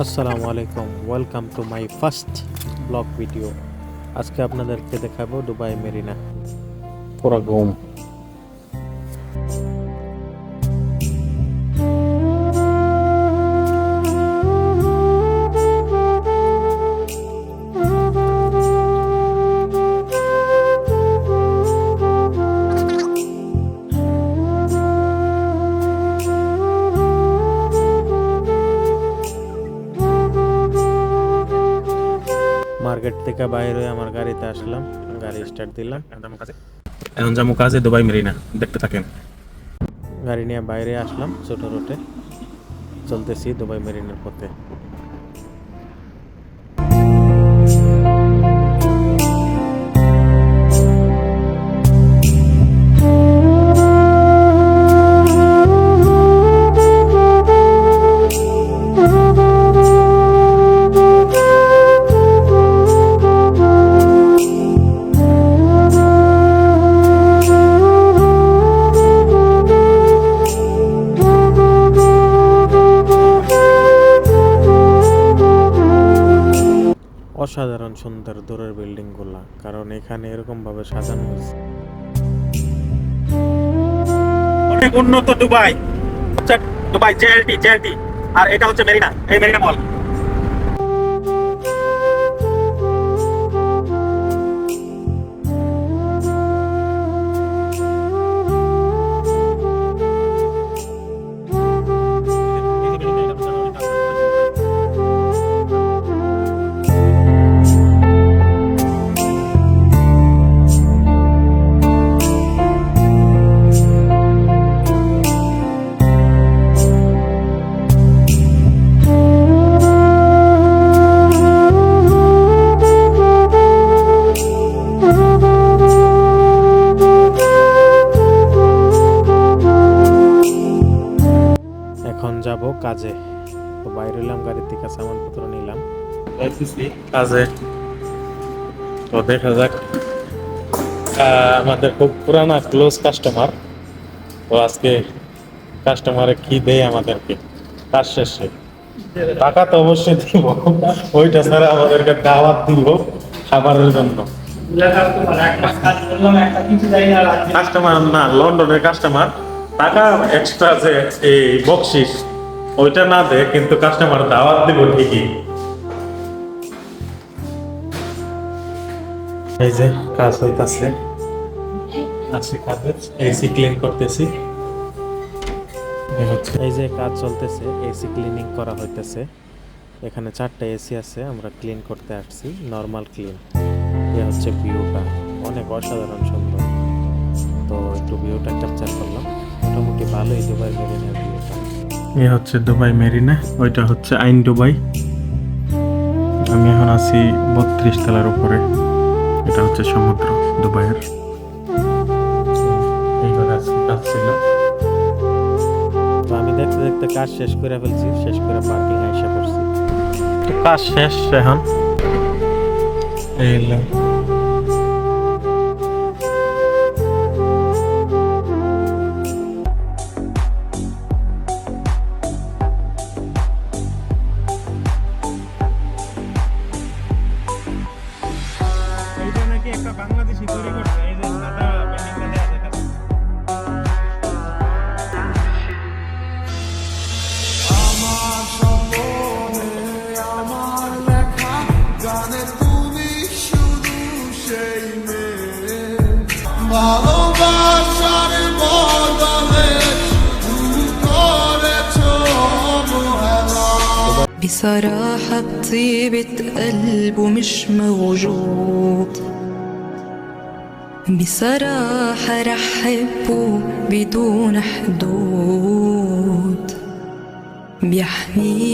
আসসালামু আলাইকুম welcome to my first blog video আজকে আপনাদেরকে দেখাবো দুবাই মেরিনা। পুরা ঘুম। মার্কেট থেকে বাইরে হয়ে আমার গাড়িতে আসলাম গাড়ি স্টার্ট দিলাম। এখন যাব কাজে দুবাই মেরিনা দেখতে থাকেন। গাড়ি নিয়ে বাইরে আসলাম ছোট রোটে। চলতেছি দুবাই মেরিনার পথে। অসাধারণ সুন্দর দূরের বিল্ডিংগুলা কারণ এখানে এরকম ভাবে সাজানো হয়েছে। উন্নত দুবাই। হচ্ছে দুবাই জেএলটি জেএলটি আর এটা হচ্ছে মেরিনা, এই মেরিনা মল। কাজে। তো বাইরে এলাম গাড়ি থেকে সামানপত্র নিলাম। কাজে। তো দেখা যাক। আমাদের খুব পুরানা ক্লোজ কাস্টমার। তো আজকে কাস্টমারে কি দেয় আমাদেরকে? কাজ শেষে। টাকা তো অবশ্যই দিব। ওইটা ছাড়া আমাদেরকে দাওয়াত দিব খাবারের জন্য। কাস্টমার না লন্ডনের কাস্টমার। টাকা এক্সট্রা যে এই বকশিস ওইটা না দে, কিন্তু কাস্টমার দাওয়াত দিব ঠিকই। এই যে, কাজ হইতাছে। আজকে কাজে এসি ক্লিন করতেছি। এই যে কাজ চলতেছে এসি ক্লিনিং করা হইতেছে। এখানে চারটা এসি আছে, আমরা ক্লিন করতে আসছি নর্মাল ক্লিন এ হচ্ছে ভিউটা অনেক অসাধারণ সুন্দর। তো একটু ভিউটা ক্যাপচার করলাম। মোটামুটি ভালোই দুবাই মেরিনার এ হচ্ছে দুবাই মেরিনা ওইটা হচ্ছে আইন দুবাই। আমি এখন আছি বত্রিশ তলার উপরে। এটা হচ্ছে সমুদ্র দুবাইয়ের। তো আমি দেখতে দেখতে কাজ শেষ করে ফেলছি শেষ করে পার্কিং আইসা করছি তো কাজ শেষ এখন। এই বাংলাদেশি তৈরি করছে এই যে সাদা বিল্ডিংটা দেয়া যেটা আমার স্বপ্নে আমার লেখা গানে তুমি শুধু সেই মেয়ে ভালোবাসার বদলে শুধু করেছ অবহেলা بصراحة طيبة قلبه مش موجود بصراحة رح حبه بدون حدود. بيحميني